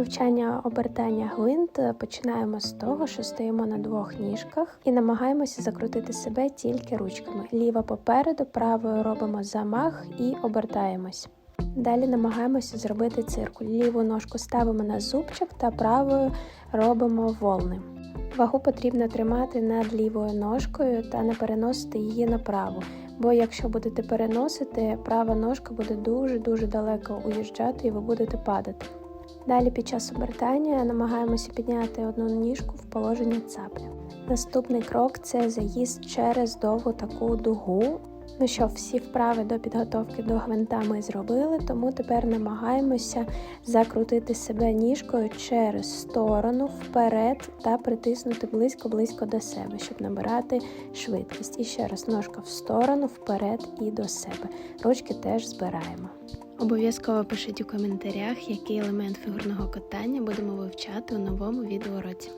Вивчання обертання гвинт починаємо з того, що стоїмо на двох ніжках і намагаємося закрутити себе тільки ручками. Ліва попереду, правою робимо замах і обертаємось. Далі намагаємося зробити циркуль. Ліву ножку ставимо на зубчик та правою робимо волни. Вагу потрібно тримати над лівою ножкою та не переносити її на праву. Бо якщо будете переносити, права ножка буде дуже-дуже далеко уїжджати і ви будете падати. Далі під час обертання намагаємося підняти одну ніжку в положення цапля. Наступний крок це заїзд через довгу таку дугу. Ну що, всі вправи до підготовки до гвинта ми зробили, тому тепер намагаємося закрутити себе ніжкою через сторону вперед та притиснути близько-близько до себе, щоб набирати швидкість. І ще раз ножка в сторону, вперед і до себе. Ручки теж збираємо. Обов'язково пишіть у коментарях, який елемент фігурного катання будемо вивчати у новому відеоуроці.